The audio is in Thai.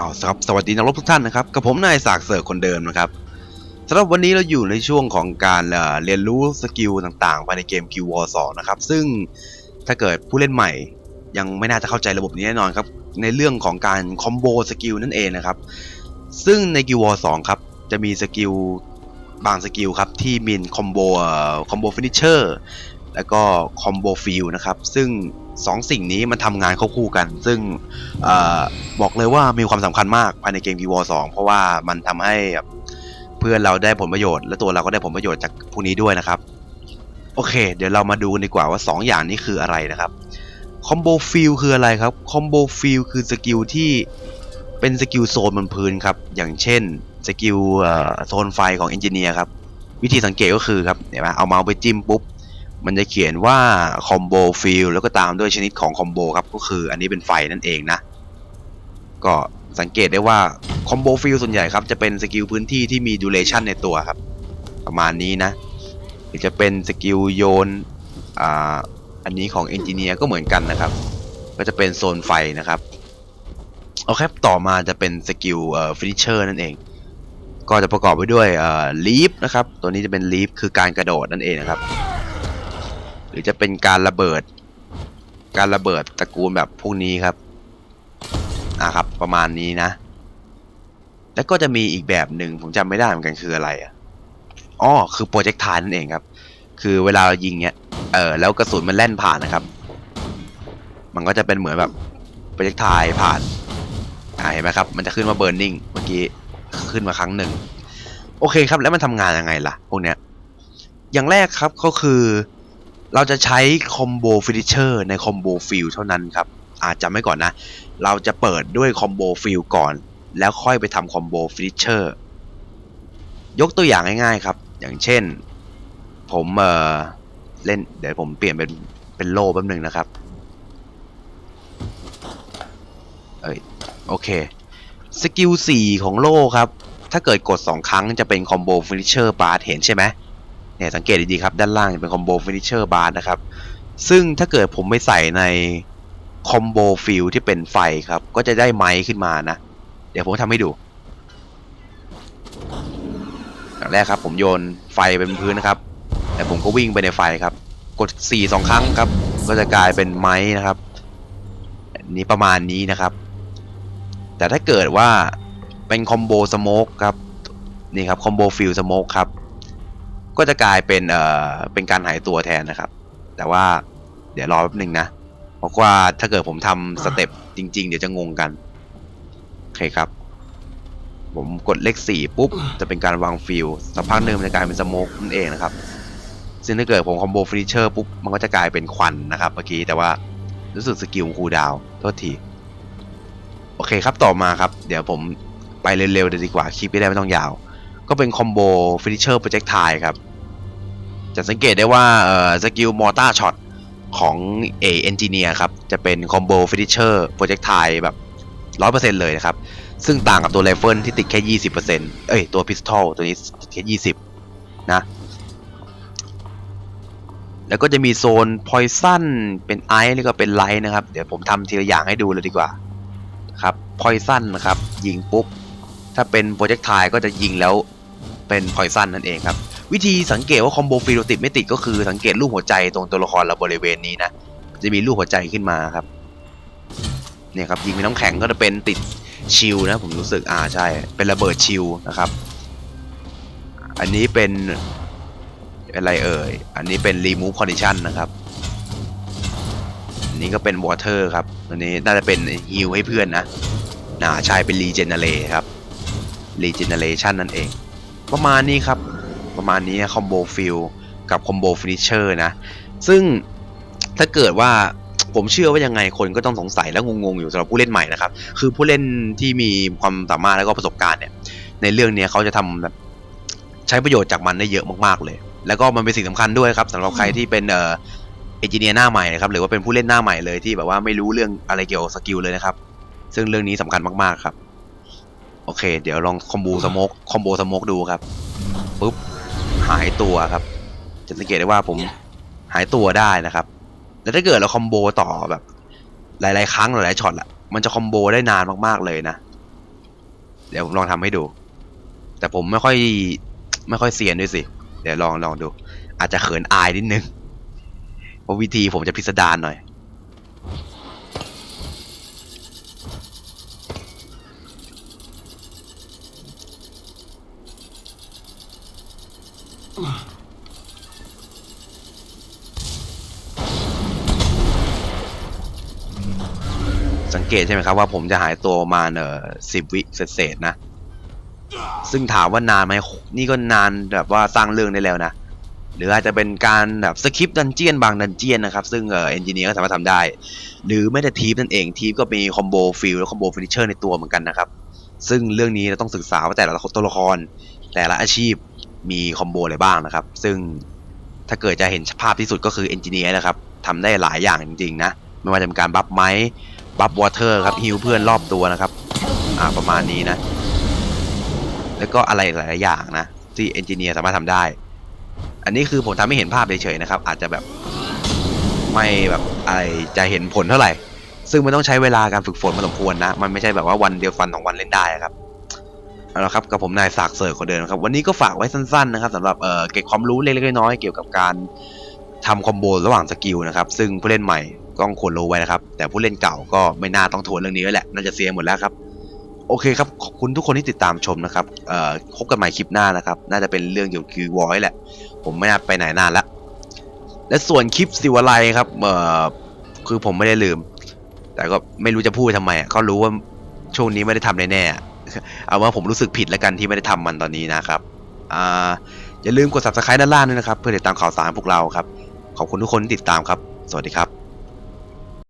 เอาครับสวัสดีนักรบทุกท่านนะครับกับผมนายสากเสิร์ฟคนเดิมนะครับสำหรับวันนี้เราอยู่ในช่วงของการเอ่อเรียนรู้สกิลต่างๆภายในเกม Guild Wars 2นะครับซึ่งถ้าเกิดผู้เล่นใหม่ ยังไม่น่าจะเข้าใจระบบนี้แน่นอนครับในเรื่องของการคอมโบสกิลนั่นเองนะครับซึ่งใน Guild Wars 2ครับจะมีสกิลบางสกิลครับที่มีคอมโบคอมโบฟินิชเชอร์ แล้วก็คอมโบฟิลนะครับ ซึ่งสองสิ่งนี้มันทำงานควบคู่กัน ซึ่งอบอกเลยว่ามีความสำคัญมากภายในเกม Guild Wars 2เพราะว่ามันทำให้เพื่อนเราได้ผลประโยชน์ และตัวเราก็ได้ผลประโยชน์จากพวกนี้ด้วยนะครับ โอเค เดี๋ยวเรามาดูกันดีกว่าว่า 2 อย่างนี้คืออะไรนะครับคอมโบฟิลคืออะไรครับคอมโบฟิลคือสกิลที่เป็นสกิลโซนบนพื้นครับ อย่างเช่นสกิลโซนไฟของเอนจิเนียร์ครับ วิธีสังเกตก็คือครับเห็นไหมเอาเมาส์ไปจิ้มปุ๊บ มันจะเขียนว่าคอมโบฟิลแล้วก็ตามด้วยชนิดของคอมโบครับก็คืออันนี้เป็นไฟนั่นเองนะ ก็สังเกตได้ว่าคอมโบฟิลส่วนใหญ่ครับจะเป็นสกิลพื้นที่ที่มีดูเรชันในตัวครับ ประมาณนี้นะหรือจะเป็นสกิลโยนอ่าอันนี้ของเอนจิเนียร์ก็เหมือนกันนะครับ ก็จะเป็นโซนไฟนะครับโอเคต่อมาจะเป็นสกิลเอ่อฟินิชเชอร์นั่นเอง ก็จะประกอบไปด้วยเอ่อลีฟนะครับตัวนี้จะเป็นลีฟคือการกระโดดนั่นเองนะครับ หรือจะเป็นการระเบิด การระเบิดตระกูลแบบพวกนี้ครับอะครับ ประมาณนี้นะ แล้วก็จะมีอีกแบบหนึ่งผมจำไม่ได้เหมือนกันคืออะไรอะอ๋อคือโปรเจกต์ทายนั่นเองครับ คือเวลาเรายิงเนี้ยเออแล้วกระสุนมันแล่นผ่านนะครับ มันก็จะเป็นเหมือนแบบโปรเจกต์ทายผ่านอ่าเห็นไหมครับ มันจะขึ้นมาเบิร์นนิ่งเมื่อกี้ขึ้นมาครั้งหนึ่งโอเคครับแล้วมันทำงานยังไงล่ะพวกเนี้ยอย่างแรกครับก็คือ เราจะใช้คอมโบฟินิชเชอร์ในคอมโบฟิลเท่านั้นครับอาจจะไม่ก่อนนะ เราจะเปิดด้วยคอมโบฟิลก่อน แล้วค่อยไปทำคอมโบฟินิชเชอร์ยกตัวอย่างง่ายๆครับ อย่างเช่น ผมเออเล่นเดี๋ยวผมเปลี่ยนเป็นเป็นโล่แป๊บหนึงนะครับเอ้ยโอเคสกิล4ของโล่ครับ ถ้าเกิดกด 2 ครั้งจะเป็นคอมโบฟินิชเชอร์บาร์เห็นใช่ไหมเนี่ยสังเกตดีๆครับ ด้านล่างจะเป็นคอมโบฟินิชเชอร์บาร์นะครับ ซึ่งถ้าเกิดผมไปใส่ในคอมโบฟิลที่เป็นไฟครับ ก็จะได้ไม้ขึ้นมานะ เดี๋ยวผมทำให้ดูอย่างแรกครับ ผมโยนไฟไปบนพื้นนะครับแล้วผมก็วิ่งไปในไฟครับ กด 4 2 ครั้งครับ ก็จะกลายเป็นไม้นะครับนนี้ประมาณนี้นะครับ แต่ถ้าเกิดว่าเป็นคอมโบสโมกครับ นี่ครับคอมโบฟิลสโมกครับ ก็จะกลายเป็นเอ่อเป็นการหายตัวแทนนะครับ แต่ว่าเดี๋ยวรอแป๊บหนึ่งนะ เพราะว่าถ้าเกิดผมทำสเต็ปจริง ๆ เดี๋ยวจะงงกันโอเคครับ ผมกดเลขสี่ปุ๊บ จะเป็นการวางฟิลสักพักหนึ่งมันจะกลายเป็นสโมกนั่นเองนะครับ ซึ่งถ้าเกิดผมคอมโบฟินิชเชอร์ปุ๊บ มันก็จะกลายเป็นควันนะครับเมื่อกี้แต่ว่ารู้สึกสกิลคูดาวโทษทีโอเคครับต่อมาครับ เดี๋ยวผมไปเร็วๆเลยดีกว่าคลิปไม่ได้ไม่ต้องยาว ก็เป็นคอมโบฟินิเชอร์โปรเจกต์ไทครับ จะสังเกตได้ว่าสกิลมอร์ตาช็อตของเอเอนจิเนียร์ครับ จะเป็นคอมโบฟินิเชอร์โปรเจกต์ไทแบบร้อยเปอร์เซ็นต์เลยนะครับ ซึ่งต่างกับตัวไรเฟิลที่ติดแค่ยี่สิบเปอร์เซ็นต์เอ้ย ตัวพิสตอลตัวนี้ติดแค่ยี่สิบนะ แล้วก็จะมีโซนพอยซันเป็นไอซ์แล้วก็เป็นไลท์นะครับ เดี๋ยวผมทำทีละอย่างให้ดูเลยดีกว่าครับพอยซันนะครับ ยิงปุ๊บ ถ้าเป็นโปรเจกต์ไทก็จะยิงแล้ว เป็นพอยซันนั่นเองครับ วิธีสังเกตว่าคอมโบฟิลติดไม่ติดก็คือสังเกตรูปหัวใจตรงตัวละครเราบริเวณนี้นะ จะมีรูปหัวใจขึ้นมาครับเนี่ยครับยิงเป็นน้ำแข็งก็จะเป็นติดชิลนะผมรู้สึกอ่าใช่เป็นระเบิดชิลนะครับ อันนี้เป็นอะไรเอ่ย อันนี้เป็น remove condition นะครับ อันนี้ก็เป็น water ครับ อันนี้น่าจะเป็น heal ให้เพื่อนนะ น่าใช่เป็น regenerate ครับ regeneration นั่นเอง ประมาณนี้ครับ ประมาณนี้คอมโบฟิลกับคอมโบฟินิชเชอร์นะ ซึ่งถ้าเกิดว่าผมเชื่อว่ายังไงคนก็ต้องสงสัยและงงๆอยู่สำหรับผู้เล่นใหม่นะครับ คือผู้เล่นที่มีความสามารถแล้วก็ประสบการณ์เนี่ย ในเรื่องนี้เขาจะทำแบบใช้ประโยชน์จากมันได้เยอะมากๆเลย แล้วก็มันเป็นสิ่งสำคัญด้วยครับสำหรับใครที่เป็นเอ่อเอนจิเนียร์หน้าใหม่นะครับหรือว่าเป็นผู้เล่นหน้าใหม่เลยที่แบบว่าไม่รู้เรื่องอะไรเกี่ยวกับสกิลเลยนะครับ ซึ่งเรื่องนี้สำคัญมากๆครับ โอเค เดี๋ยวลองคอมโบสโมกคอมโบสโมกดูครับปุ๊บหายตัวครับ จะสังเกตได้ว่าผมหายตัวได้นะครับ แล้วถ้าเกิดเราคอมโบต่อแบบ หลาย ๆ ครั้งหลายๆช็อตอะมันจะคอมโบได้นานมากๆเลยนะ เดี๋ยวผมลองทำให้ดู แต่ผมไม่ค่อยไม่ค่อยเซียนด้วยสิ เดี๋ยวลองลองดู อาจจะเขินอายนิดนึงเพราะวิธีผมจะพิสดารหน่อย สังเกตใช่ไหมครับว่าผมจะหายตัวประมาณเอ่อสิบวิเศษๆนะ ซึ่งถามว่านานไหมนี่ก็นานแบบว่าสร้างเรื่องได้แล้วนะ หรืออาจจะเป็นการแบบสคริปต์ดันเจียนบางดันเจียนนะครับ ซึ่งเออเอนจิเนียร์ก็สามารถทำได้ หรือไม่แต่ทีฟนั่นเองทีฟก็มีคอมโบฟิลและคอมโบฟินิชเชอร์ในตัวเหมือนกันนะครับ ซึ่งเรื่องนี้เราต้องศึกษาว่าแต่ละตัวละคร แต่ละอาชีพมีคอมโบอะไรบ้างนะครับ ซึ่งถ้าเกิดจะเห็นภาพที่สุดก็คือเอนจิเนียร์นะครับทำได้หลายอย่างจริงๆนะไม่ว่าจะเป็นการบัฟไม้ บัฟวอเตอร์ครับฮิวเพื่อนรอบตัวนะครับ อ่าประมาณนี้นะ แล้วก็อะไรหลายๆอย่างนะ ที่เอนจิเนียร์สามารถทำได้ อันนี้คือผมทำให้เห็นภาพเฉยๆนะครับ อาจจะแบบไม่แบบอะไรจะเห็นผลเท่าไหร่ ซึ่งมันต้องใช้เวลาการฝึกฝนพอสมควรนะ มันไม่ใช่แบบว่าวันเดียวฟันสองวันเล่นได้ครับเอาละครับกับผมนายสากเสิร์ฟคนเดิมนะครับ วันนี้ก็ฝากไว้สั้นๆนะครับสำหรับเอ่อเก็บความรู้เล็กๆน้อยๆเกี่ยวกับการทำคอมโบระหว่างสกิลนะครับ ซึ่งผู้เล่นใหม่ ก็ควรรู้ไว้นะครับ แต่ผู้เล่นเก่าก็ไม่น่าต้องทวนเรื่องนี้แล้วแหละ น่าจะเสียหมดแล้วครับ โอเคครับ ขอบคุณทุกคนที่ติดตามชมนะครับเอ่อพบกันใหม่คลิปหน้านะครับ น่าจะเป็นเรื่องเกี่ยวกับคิววอยแหละ ผมไม่น่าไปไหนนานละ และส่วนคลิปสิวไลครับ เอ่อ คือผมไม่ได้ลืม แต่ก็ไม่รู้จะพูดทำไมเขารู้ว่าช่วงนี้ไม่ได้ทำแน่ๆเอาว่าผมรู้สึกผิดแล้วกันที่ไม่ได้ทำมันตอนนี้นะครับอ่าอย่าลืมกด subscribe ด้านล่างด้วยนะครับ เพื่อติดตามข่าวสารพวกเราครับ ขอบคุณทุกคนที่ติดตามครับ สวัสดีครับ